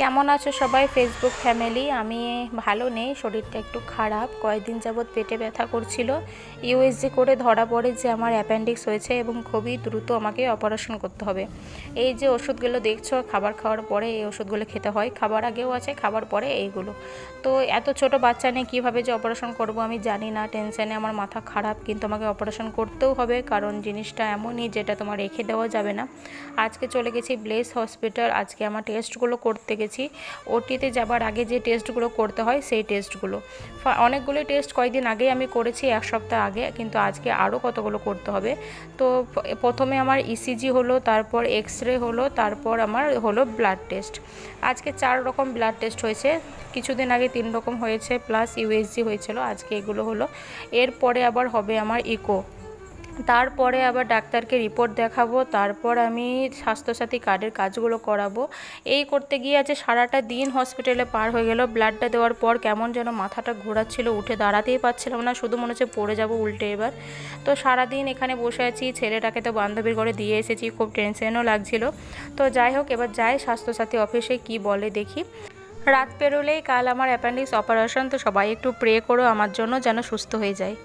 কেমন আছো সবাই? ফেসবুক ফ্যামিলি আমি ভালো নেই, শরীরটা একটু খারাপ। কয়েকদিন যাবৎ পেটে ব্যথা করছিল। ইউএসজি করে ধরা পড়ে যে আমার অ্যাপেন্ডিক্স হয়েছে এবং খুবই দ্রুত আমাকে অপারেশন করতে হবে। এই যে ওষুধগুলো দেখছ, খাবার খাওয়ার পরে এই ওষুধগুলো খেতে হয়। খাবার আগেও আছে, খাবার পরে এইগুলো। তো এত ছোট বাচ্চা নিয়ে কীভাবে যে অপারেশন করব আমি জানি না। টেনশানে আমার মাথা খারাপ, কিন্তু আমাকে অপারেশন করতেও হবে। কারণ জিনিসটা এমনই যেটা তোমার রেখে দেওয়া যাবে না। আজকে চলে গেছি ব্লেস হসপিটাল আজকে আমার টেস্টগুলো করতে গেছি। ওটিতে যাবার আগে যে টেস্টগুলো করতে হয় সেই টেস্টগুলো অনেকগুলো টেস্ট কয়েকদিন আগে আমি করেছি, এক সপ্তাহ আগে, কিন্তু আজকে আরও কতগুলো করতে হবে। তো প্রথমে আমার ইসিজি হলো, তারপর এক্স রে হলো, তারপর আমার হলো ব্লাড টেস্ট আজকে চার রকম ব্লাড টেস্ট হয়েছে। কিছুদিন আগে তিন রকম হয়েছে প্লাস ইউএসজি হয়েছিল, আজকে এগুলো হলো। এরপরে আবার হবে আমার ইকো তারপরে আবার ডাক্তারকে রিপোর্ট দেখাবো, তারপর আমি স্বাস্থ্যসাথী কার্ডের কাজগুলো করাবো। এই করতে গিয়ে আছে সারাটা দিন হসপিটালে পার হয়ে গেল। ব্লাডটা দেওয়ার পর কেমন যেন মাথাটা ঘোরাচ্ছিল, উঠে দাঁড়াতেই পারছিলাম না, শুধু মনে হচ্ছে পড়ে যাব উল্টে এবার। তো সারাদিন এখানে বসে আছি, ছেলেটাকে তো বান্ধবীর ঘরে দিয়ে এসেছি, খুব টেনশনও লাগছিল। তো যাই হোক, এবার যাই স্বাস্থ্যসাথী অফিসে কি বলে দেখি। রাত পেরোলেই কাল আমার অ্যাপেন্ডিক্স অপারেশন তো সবাই একটু প্রে করো, আমার জন্য যেন সুস্থ হয়ে যায়।